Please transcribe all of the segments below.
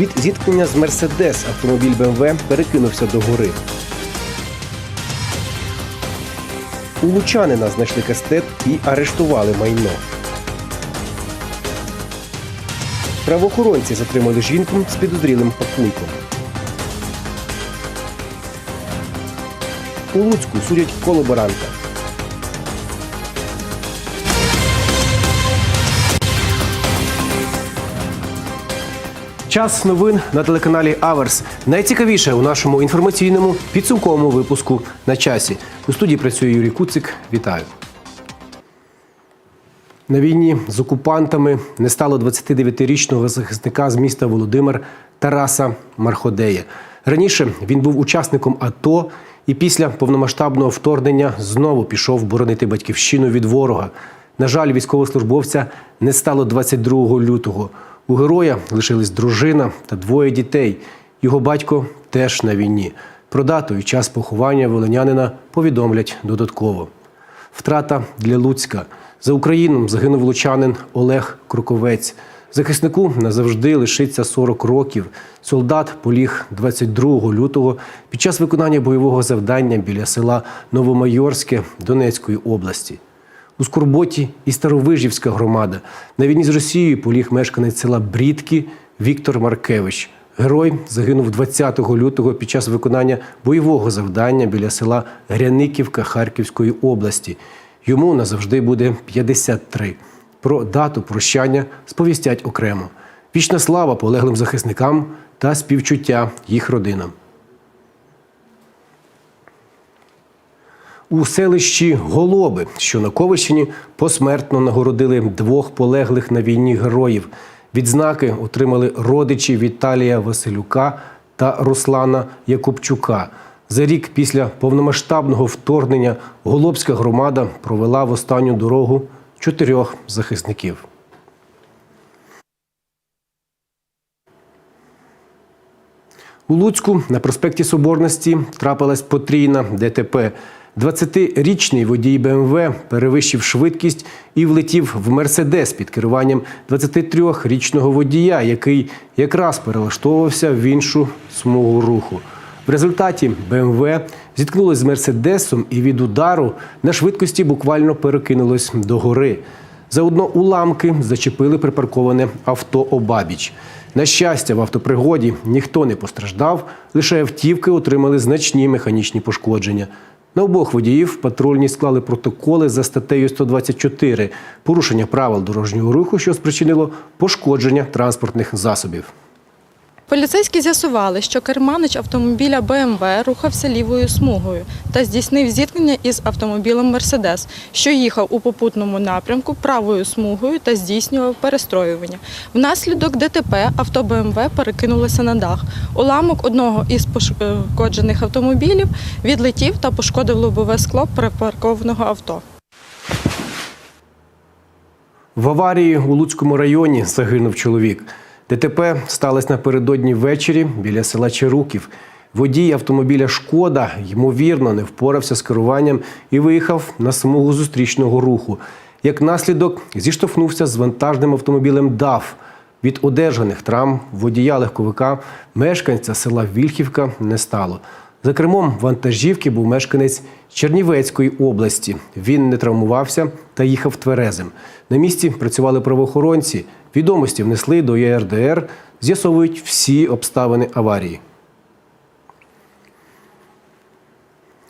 Від зіткнення з Мерседес автомобіль БМВ перекинувся до гори. У лучанина знайшли кастет і арештували майно. Правоохоронці затримали жінку з підозрілим пакунком. У Луцьку судять колаборанта. Час новин на телеканалі Аверс. Найцікавіше у нашому інформаційному підсумковому випуску на часі. У студії працює Юрій Куцик. Вітаю. На війні з окупантами не стало 29-річного захисника з міста Володимир Тараса Марходея. Раніше він був учасником АТО і після повномасштабного вторгнення знову пішов боронити батьківщину від ворога. На жаль, військовослужбовця не стало 22 лютого. У героя лишились дружина та двоє дітей. Його батько теж на війні. Про дату і час поховання волинянина повідомлять додатково. Втрата для Луцька. За Україну загинув лучанин Олег Круковець. Захиснику назавжди лишиться 40 років. Солдат поліг 22 лютого під час виконання бойового завдання біля села Новомайорське Донецької області. У Скорботі і Старовижівська громада. На війні з Росією поліг мешканець села Брідки Віктор Маркевич. Герой загинув 20 лютого під час виконання бойового завдання біля села Гряниківка Харківської області. Йому назавжди буде 53. Про дату прощання сповістять окремо. Вічна слава полеглим захисникам та співчуття їх родинам. У селищі Голоби, що на Ковищині, посмертно нагородили двох полеглих на війні героїв. Відзнаки отримали родичі Віталія Василюка та Руслана Якубчука. За рік після повномасштабного вторгнення Голобська громада провела в останню дорогу чотирьох захисників. У Луцьку на проспекті Соборності трапилась потрійна ДТП. 20-річний водій БМВ перевищив швидкість і влетів в Мерседес під керуванням 23-річного водія, який якраз перелаштовувався в іншу смугу руху. В результаті БМВ зіткнулось з Мерседесом і від удару на швидкості буквально перекинулось до гори. Заодно уламки зачепили припарковане авто обабіч. На щастя, в автопригоді ніхто не постраждав, лише автівки отримали значні механічні пошкодження. На обох водіїв патрульні склали протоколи за статтею 124 порушення правил дорожнього руху, що спричинило пошкодження транспортних засобів. Поліцейські з'ясували, що керманич автомобіля БМВ рухався лівою смугою та здійснив зіткнення із автомобілем Мерседес, що їхав у попутному напрямку правою смугою та здійснював перестроювання. Внаслідок ДТП авто БМВ перекинулося на дах. Уламок одного із пошкоджених автомобілів відлетів та пошкодив лобове скло припаркованого авто. В аварії у Луцькому районі загинув чоловік. ДТП сталося напередодні ввечері біля села Черуків. Водій автомобіля Шкода ймовірно не впорався з керуванням і виїхав на смугу зустрічного руху. Як наслідок, зіштовхнувся з вантажним автомобілем ДАФ. Від одержаних травм водія легковика мешканця села Вільхівка не стало. За кермом вантажівки був мешканець Чернівецької області. Він не травмувався та їхав тверезим. На місці працювали правоохоронці. Відомості внесли до ЄРДР, з'ясовують всі обставини аварії.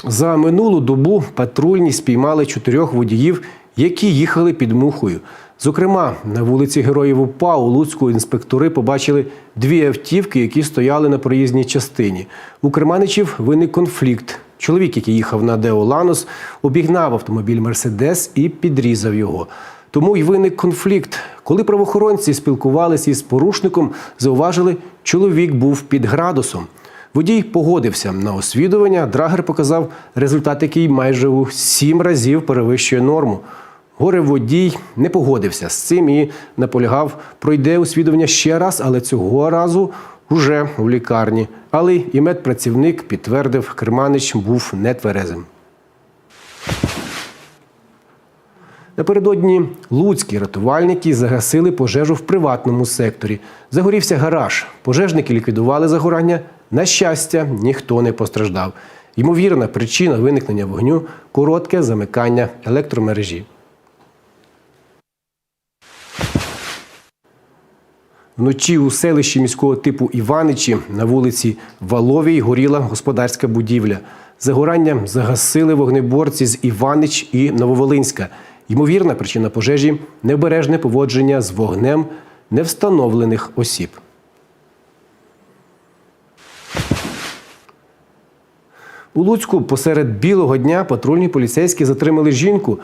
За минулу добу патрульні спіймали чотирьох водіїв, які їхали під мухою. Зокрема, на вулиці Героїв УПА у Луцьку інспектори побачили дві автівки, які стояли на проїзній частині. У Керманичів виник конфлікт. Чоловік, який їхав на Део Ланос, обігнав автомобіль Мерседес і підрізав його. Тому й виник конфлікт. Коли правоохоронці спілкувалися із порушником, зауважили, чоловік був під градусом. Водій погодився на освідування. Драгер показав результат, який майже у сім разів перевищує норму. Горе водій не погодився з цим і наполягав, пройде освідування ще раз, але цього разу уже у лікарні. Але і медпрацівник підтвердив, Керманич був нетверезим. Напередодні луцькі рятувальники загасили пожежу в приватному секторі. Загорівся гараж. Пожежники ліквідували загорання. На щастя, ніхто не постраждав. Ймовірна причина виникнення вогню коротке замикання електромережі. Вночі у селищі міського типу Іваничі на вулиці Валовій горіла господарська будівля. Загорання загасили вогнеборці з Іванич і Нововолинська. Ймовірна причина пожежі необережне поводження з вогнем невстановлених осіб. У Луцьку посеред білого дня патрульні поліцейські затримали жінку.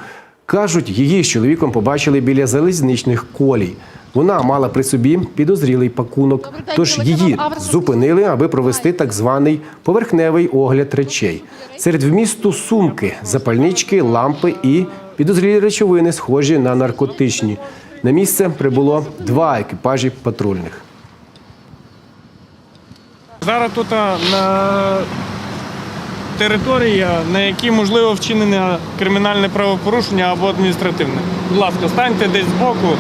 Кажуть, її з чоловіком побачили біля залізничних колій. Вона мала при собі підозрілий пакунок, тож її зупинили, аби провести так званий поверхневий огляд речей. Серед вмісту сумки, запальнички, лампи і підозрілі речовини, схожі на наркотичні. На місце прибуло два екіпажі патрульних. Зараз тут на території, на якій можливо вчинене кримінальне правопорушення або адміністративне. Будь ласка, станьте десь збоку.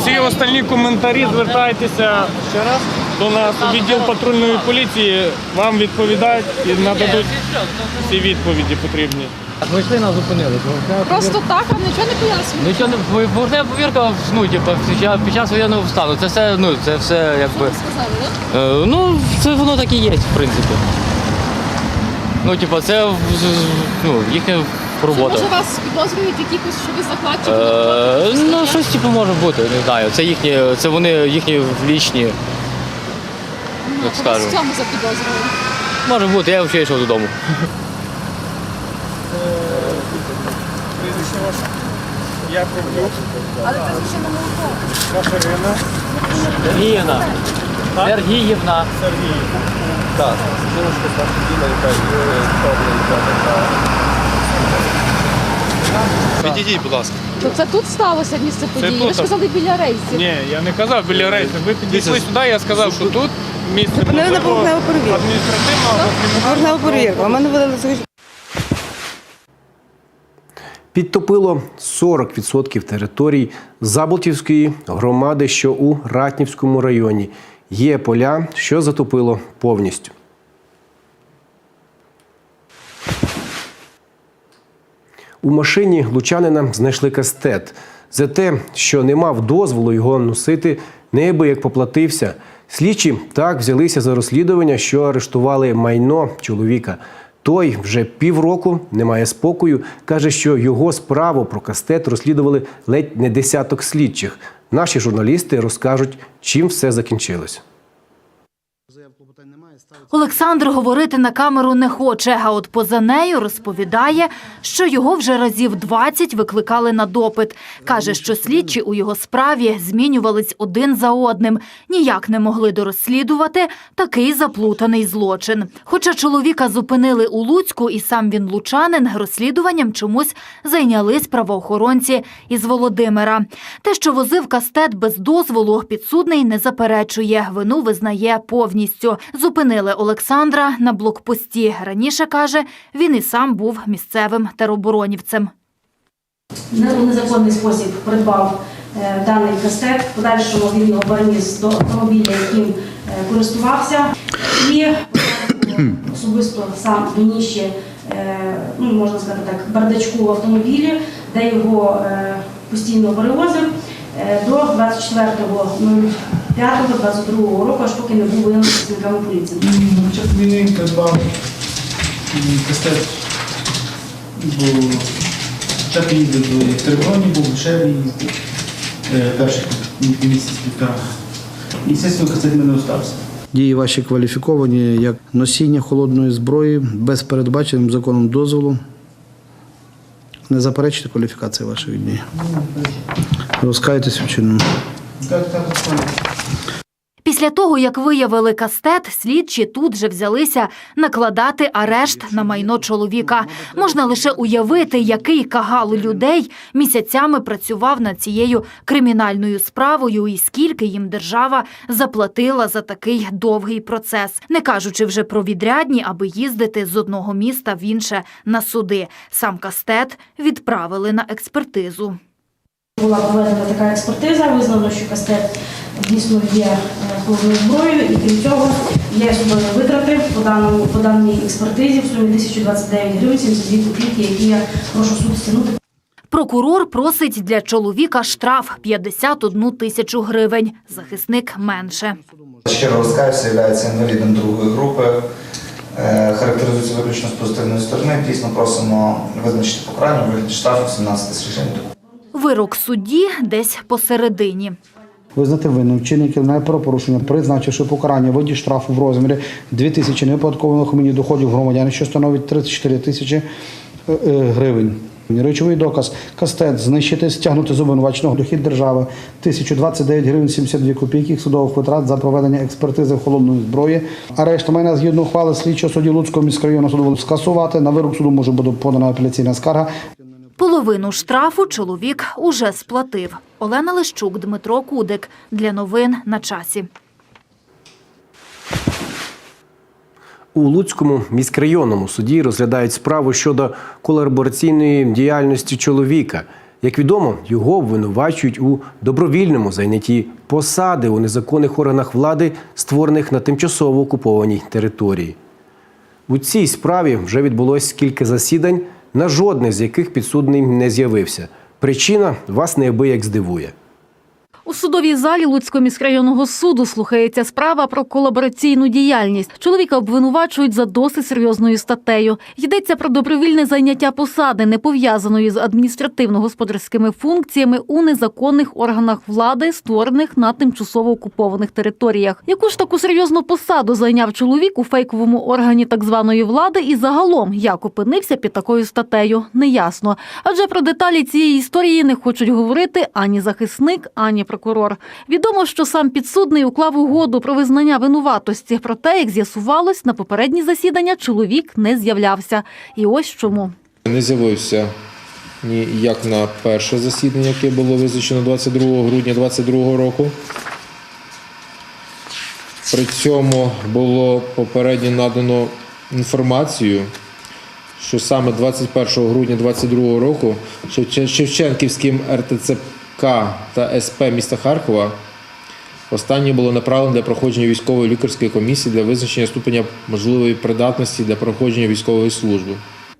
Всі остальні коментарі звертайтеся до нас у відділ патрульної поліції. Вам відповідають і нададуть всі відповіді потрібні. Ми йшли, нас зупинили. Просто так, а нічого не пояснює. Нічого не поверхнева повірка, ну, типу, під час- воєнного стану. Це все, ну, це все якби. Е, ну, це воно так і є, в принципі. Ну, типу, це ну, їхня робота. Може вас підозрюють якихось, що ви захватчики? Е, ну, щось типу може бути, не знаю. Це їхні, це вони їхні лічні. Вас скажу. в цьому запідозрювали. Може бути, я взагалі йшов додому. Я роблю. Але це звичайно молоко. Катерина Сергіївна. Сергіївна. Сергій. Підійдіть, будь ласка. То це тут сталося місце події? Ви ж так. казали біля рейсів. Ні, я не казав біля рейсу. Ви підійшли сюди, я сказав, що тут місце Зупинили на можливо, поверхневу перевірку. адміністративного або Поверхневу перевірку. А мене видали за Підтопило 40% територій Заболтівської громади, що у Ратнівському районі. Є поля, що затопило повністю. У машині лучанина знайшли кастет. За те, що не мав дозволу його носити, неабияк поплатився. Слідчі так взялися за розслідування, що арештували майно чоловіка. Той вже півроку не має спокою. каже, що його справу про кастет розслідували ледь не десяток слідчих. Наші журналісти розкажуть, чим все закінчилось. Олександр говорити на камеру не хоче, а от поза нею розповідає, що його вже разів 20 викликали на допит. Каже, що слідчі у його справі змінювались один за одним, ніяк не могли дорозслідувати такий заплутаний злочин. Хоча чоловіка зупинили у Луцьку і сам він лучанин, розслідуванням чомусь зайнялись правоохоронці із Володимира. Те, що возив кастет без дозволу, підсудний не заперечує, вину визнає повністю. Зупинили Олександра на блокпості. Раніше каже, він і сам був місцевим тероборонівцем. У незаконний спосіб придбав е, даний кастет. Подальшому він його переніс до автомобіля, яким е, користувався, і особисто сам доніс ще, е, ну можна сказати так, бардачку в автомобілі, де його е, постійно перевозив е, до 24.05.22 року, аж поки не був виявлений працівниками поліції. На початку війни придбав кастет, бо так їздив до території, був дешевий їздив е, перших місяць півтора. І естественно, кастет мене остався. Дії ваші кваліфіковані як носіння холодної зброї без передбаченим законом дозволу. Не заперечите кваліфікації вашої дії. Розкайтеся вчинено. Так, так, так. Після того, як виявили кастет, слідчі тут же взялися накладати арешт на майно чоловіка. Можна лише уявити, який кагал людей місяцями працював над цією кримінальною справою і скільки їм держава заплатила за такий довгий процес, не кажучи вже про відрядні, аби їздити з одного міста в інше на суди. Сам кастет відправили на експертизу. Була проведена така експертиза, визнано, що кастет дійсно є е, холодною зброєю, і крім цього є судові витрати по даному по даній експертизі в сумі 1029 гривень 72 копійки, які я прошу суд стягнути Прокурор просить для чоловіка штраф 51 тисячу гривень. Захисник менше. Щиро розкаюся, є інвалідом другої групи. Е, Характеризується виключно з позитивної сторони. Дійсно просимо визначити покарання у вигляді штрафу 17 тисяч гривень. Вирок судді десь посередині. Визнати винним вчинення кримінального правопорушення, призначивши покарання в виді штрафу в розмірі 2 тисячі неоподаткованих мені доходів громадян, що становить 34 тисячі е, е, гривень. Речовий доказ кастет знищити, стягнути з обвинуваченого дохід держави 1029 гривень 72 копійки судових витрат за проведення експертизи холодної зброї. А решта майна згідно ухвали слідчого судді Луцького міськрайонного суду скасувати. На вирок суду може бути подана апеляційна скарга. Половину штрафу чоловік уже сплатив. Олена Лищук, Дмитро Кудик. Для новин на часі. У Луцькому міськрайонному суді розглядають справу щодо колабораційної діяльності чоловіка. Як відомо, його обвинувачують у добровільному зайнятті посади у незаконних органах влади, створених на тимчасово окупованій території. У цій справі вже відбулось кілька засідань, на жодне з яких підсудний не з'явився. Причина вас неабияк здивує. У судовій залі Луцького міськрайонного суду слухається справа про колабораційну діяльність. Чоловіка обвинувачують за досить серйозною статтею. Йдеться про добровільне зайняття посади, не пов'язаної з адміністративно-господарськими функціями у незаконних органах влади, створених на тимчасово окупованих територіях. Яку ж таку серйозну посаду зайняв чоловік у фейковому органі так званої влади, і загалом як опинився під такою статтею, неясно. Адже про деталі цієї історії не хочуть говорити ані захисник, ані прокурор. Відомо, що сам підсудний уклав угоду про визнання винуватості. Проте, як з'ясувалось, на попередні засідання чоловік не з'являвся. І ось чому. Не з'явився ні як на перше засідання, яке було визначено 22 грудня 2022 року. При цьому було попередньо надано інформацію, що саме 21 грудня 2022 року Шевче- Шевченківським РТЦК та СП міста Харкова останнє було направлено для проходження військової лікарської комісії для визначення ступеня можливої придатності для проходження військової служби.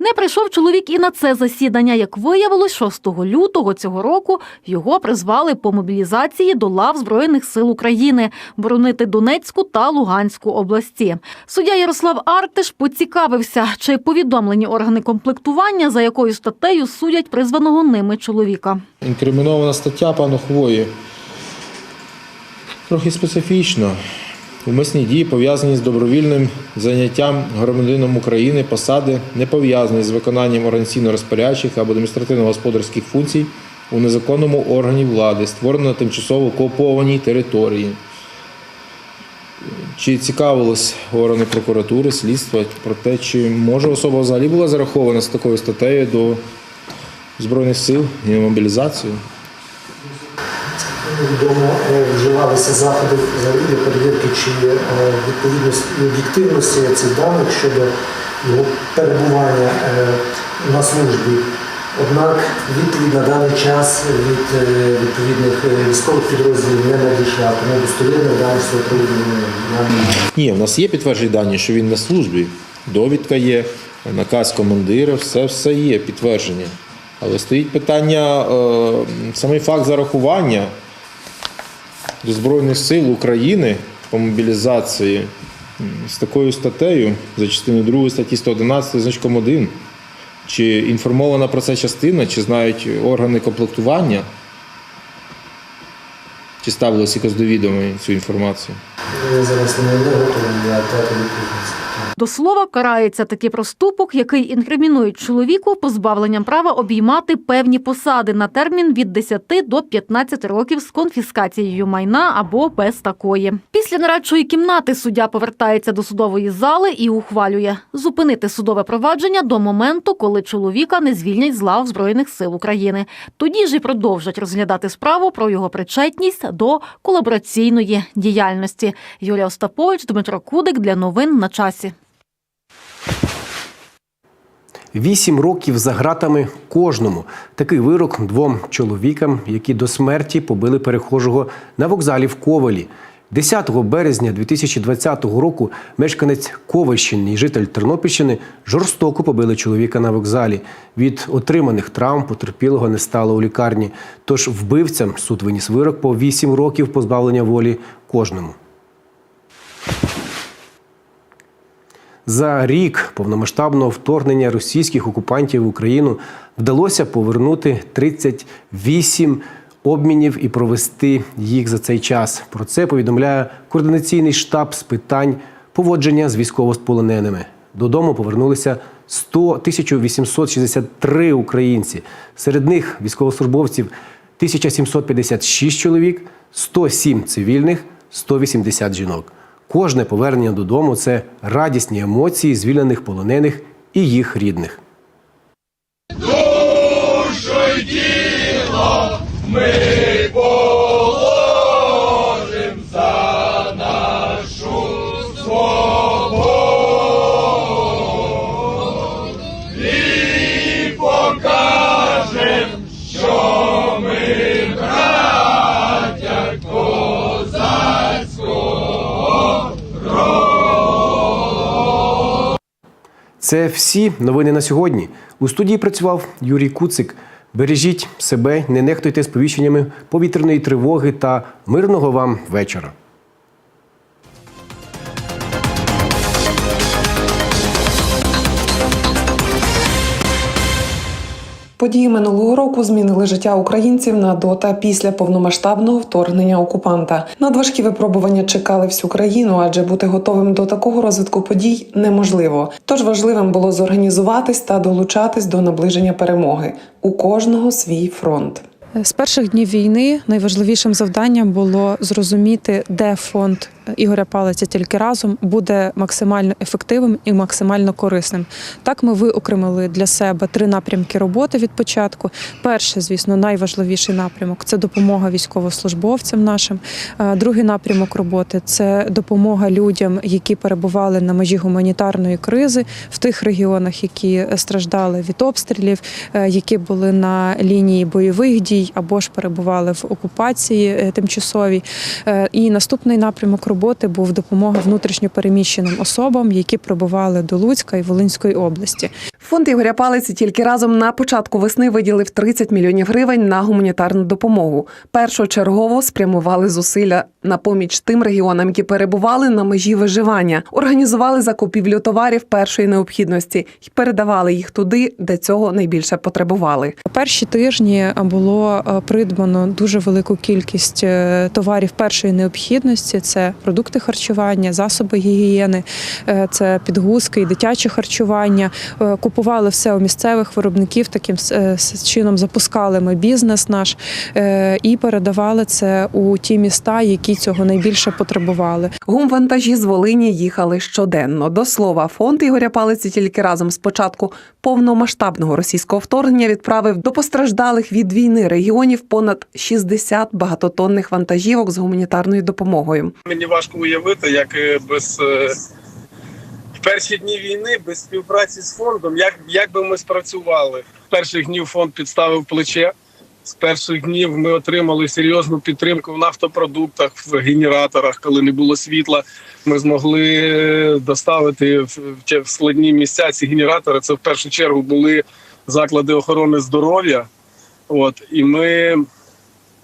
Не прийшов чоловік і на це засідання. Як виявилось, 6 лютого цього року його призвали по мобілізації до лав Збройних сил України боронити Донецьку та Луганську області. Суддя Ярослав Артиш поцікавився, чи повідомлені органи комплектування, за якою статтею судять призваного ними чоловіка. Інкримінована стаття пану Хвої трохи специфічно. Умисні дії пов'язані з добровільним заняттям громадянином України посади, не пов'язані з виконанням організаційно-розпорядчих або адміністративно-господарських функцій у незаконному органі влади, створено на тимчасово окупованій території. Чи цікавились органи прокуратури, слідства про те, чи може особа взагалі була зарахована з такою статтею до Збройних сил і мобілізацію? Відомо е, вживалися заходи для перевірки чи е, відповідності і об'єктивності цих даних щодо його перебування е, на службі. Однак відповідь на даний час від відповідних військових підрозділів не надійшла, тому достовірних даних з цього приводу немає. Ні, в нас є підтверджені дані, що він на службі. Довідка є, наказ командира, все, все є підтвердження. Але стоїть питання, самий факт зарахування до Збройних сил України по мобілізації з такою статтею за частиною 2 статті 111 значком 1. Чи інформована про це частина, чи знають органи комплектування, чи ставилися якось до відома цю інформацію? Я зараз не готовий для дати відповідь. До слова, карається такий проступок, який інкримінує чоловіку позбавленням права обіймати певні посади на термін від 10 до 15 років з конфіскацією майна або без такої. Після нарадчої кімнати суддя повертається до судової зали і ухвалює зупинити судове провадження до моменту, коли чоловіка не звільнять з лав Збройних сил України. Тоді ж і продовжать розглядати справу про його причетність до колабораційної діяльності. Юлія Остапович, Дмитро Кудик для новин на часі. Вісім років за гратами кожному. Такий вирок двом чоловікам, які до смерті побили перехожого на вокзалі в Ковалі. 10 березня 2020 року мешканець Ковальщини і житель Тернопільщини жорстоко побили чоловіка на вокзалі. Від отриманих травм потерпілого не стало у лікарні. Тож вбивцям суд виніс вирок по 8 років позбавлення волі кожному. За рік повномасштабного вторгнення російських окупантів в Україну вдалося повернути 38 обмінів і провести їх за цей час. Про це повідомляє координаційний штаб з питань поводження з військовополоненими. Додому повернулися 100 1863 українці. Серед них військовослужбовців 1756 чоловік, 107 цивільних, 180 жінок. Кожне повернення додому це радісні емоції звільнених полонених і їх рідних. Це всі новини на сьогодні. У студії працював Юрій Куцик. Бережіть себе, не нехтуйте сповіщеннями повітряної тривоги та мирного вам вечора. Події минулого року змінили життя українців на до та після повномасштабного вторгнення окупанта. Надважкі випробування чекали всю країну, адже бути готовим до такого розвитку подій неможливо. Тож важливим було зорганізуватись та долучатись до наближення перемоги. У кожного свій фронт. З перших днів війни найважливішим завданням було зрозуміти, де фонд Ігоря Палиця тільки разом буде максимально ефективним і максимально корисним. Так ми виокремили для себе три напрямки роботи від початку. Перший, звісно, найважливіший напрямок це допомога військовослужбовцям нашим. Е, Другий напрямок роботи це допомога людям, які перебували на межі гуманітарної кризи в тих регіонах, які страждали від обстрілів, е, які були на лінії бойових дій або ж перебували в окупації е, тимчасовій. Е, І наступний напрямок роботи був допомога внутрішньопереміщеним особам, які прибували до Луцька і Волинської області. Фонд Ігоря Палиці тільки разом на початку весни виділив 30 мільйонів гривень на гуманітарну допомогу. Першочергово спрямували зусилля на поміч тим регіонам, які перебували на межі виживання, організували закупівлю товарів першої необхідності і передавали їх туди, де цього найбільше потребували. Перші тижні було е, придбано дуже велику кількість е, товарів першої необхідності: це продукти харчування, засоби гігієни, е, це підгузки і дитяче харчування. Купували все у місцевих виробників. Таким чином запускали ми бізнес наш і передавали це у ті міста, які цього найбільше потребували. Гумвантажі з Волині їхали щоденно. До слова, фонд Ігоря Палиці тільки разом з початку повномасштабного російського вторгнення відправив до постраждалих від війни регіонів понад 60 багатотонних вантажівок з гуманітарною допомогою. Мені важко уявити, як е, без е, перші дні війни, без співпраці з фондом, як, як би ми спрацювали. Перших днів фонд підставив плече. З перших днів ми отримали серйозну підтримку в нафтопродуктах, в генераторах, коли не було світла. Ми змогли доставити в складні місця ці генератори. Це в першу чергу були заклади охорони здоров'я. От і ми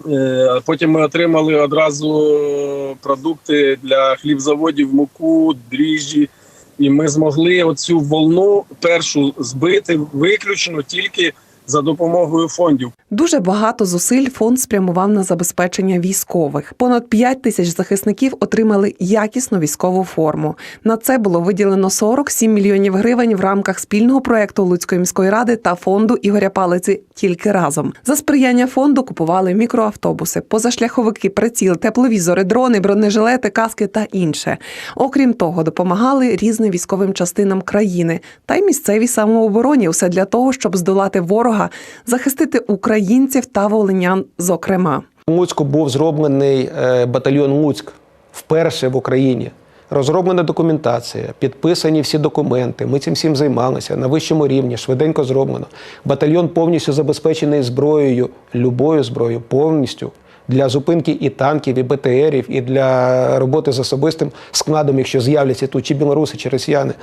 Е, Потім ми отримали одразу продукти для хлібзаводів, муку, дріжджі. І ми змогли оцю волну першу збити виключно тільки за допомогою фондів. Дуже багато зусиль фонд спрямував на забезпечення військових. Понад 5 тисяч захисників отримали якісну військову форму. На це було виділено 47 мільйонів гривень в рамках спільного проекту Луцької міської ради та фонду Ігоря Палиці тільки разом. За сприяння фонду купували мікроавтобуси, позашляховики, приціл, тепловізори, дрони, бронежилети, каски та інше. Окрім того, допомагали різним військовим частинам країни та й місцевій самообороні. Усе для того, щоб здолати ворога, захистити українців та волинян, зокрема. У Луцьку був зроблений е, батальйон Луцьк вперше в Україні. Розроблена документація, підписані всі документи. Ми цим всім займалися на вищому рівні, швиденько зроблено. Батальйон повністю забезпечений зброєю, любою зброєю, повністю для зупинки і танків, і БТРів, і для роботи з особистим складом, якщо з'являться тут чи білоруси, чи росіяни.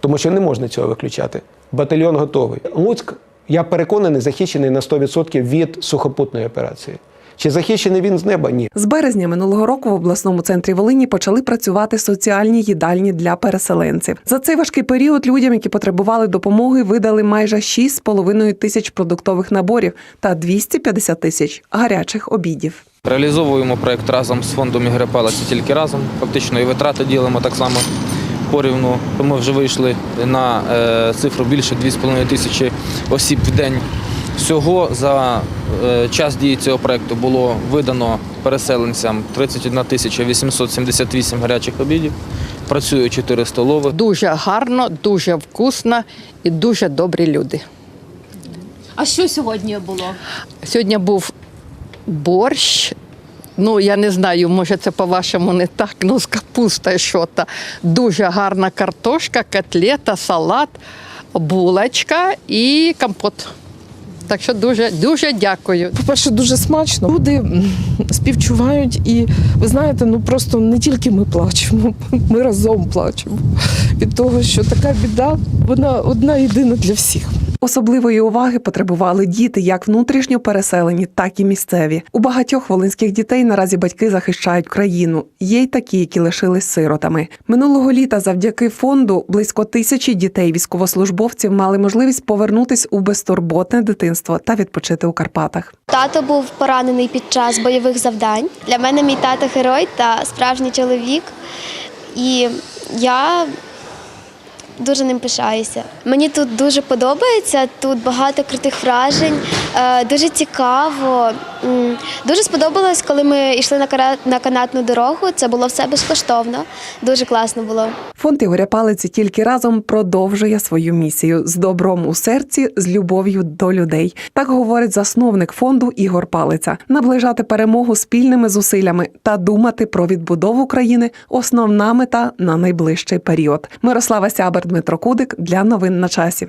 Тому що не можна цього виключати. Батальйон готовий. Луцьк, я переконаний, захищений на 100% від сухопутної операції. Чи захищений він з неба? Ні. З березня минулого року в обласному центрі Волині почали працювати соціальні їдальні для переселенців. За цей важкий період людям, які потребували допомоги, видали майже 6,5 тисяч продуктових наборів та 250 тисяч гарячих обідів. Реалізовуємо проект разом з фондом Ігоря Палиця тільки разом. Фактично і витрати ділимо так само порівну. Ми вже вийшли на е, цифру більше 2,5 тисячі осіб в день. Всього за е, час дії цього проекту було видано переселенцям 31 тисяча 878 гарячих обідів. Працює 4 столових. Дуже гарно, дуже вкусно і дуже добрі люди. А що сьогодні було? Сьогодні був борщ. Ну, я не знаю, може це по-вашому не так, ну з капустою що-то. Дуже гарна картошка, котлета, салат, булочка і компот. Так що дуже, дуже дякую. По-перше, дуже смачно. Люди співчувають, і ви знаєте, ну просто не тільки ми плачемо, ми разом плачемо від того, що така біда, вона одна єдина для всіх. Особливої уваги потребували діти, як внутрішньо переселені, так і місцеві. У багатьох волинських дітей наразі батьки захищають країну. Є й такі, які лишились сиротами. Минулого літа, завдяки фонду, близько тисячі дітей військовослужбовців мали можливість повернутись у безтурботне дитинство та відпочити у Карпатах. Тато був поранений під час бойових завдань. Для мене мій тато герой та справжній чоловік. І я дуже ним пишаюся. Мені тут дуже подобається, тут багато крутих вражень, е, дуже цікаво. Дуже сподобалось, коли ми йшли на канатну дорогу. Це було все безкоштовно. Дуже класно було. Фонд Ігоря Палиці тільки разом продовжує свою місію з добром у серці, з любов'ю до людей. Так говорить засновник фонду Ігор Палиця. Наближати перемогу спільними зусиллями та думати про відбудову країни основна мета на найближчий період. Мирослава Сябер, Дмитро Кудик для новин на часі.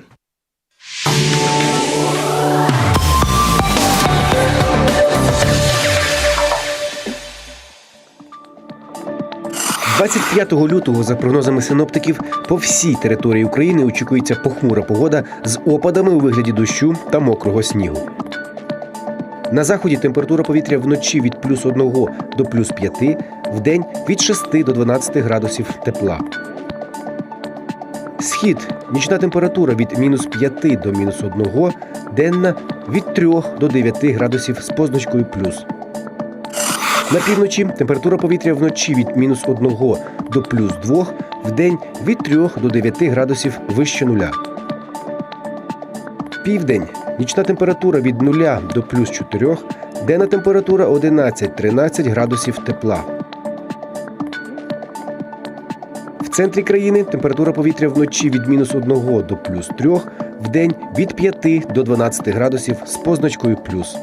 25 лютого, за прогнозами синоптиків, по всій території України очікується похмура погода з опадами у вигляді дощу та мокрого снігу. На заході температура повітря вночі від плюс 1 до плюс 5, вдень від 6 до 12 градусів тепла. Схід нічна температура від мінус 5 до мінус 1, денна від 3 до 9 градусів з позначкою плюс. На півночі температура повітря вночі від мінус 1 до плюс 2, вдень від 3 до 9 градусів вище нуля. Південь нічна температура від 0 до плюс 4, денна температура 11-13 градусів тепла. Центрі країни температура повітря вночі від мінус 1 до плюс 3, день від 5 до 12 градусів з позначкою плюс.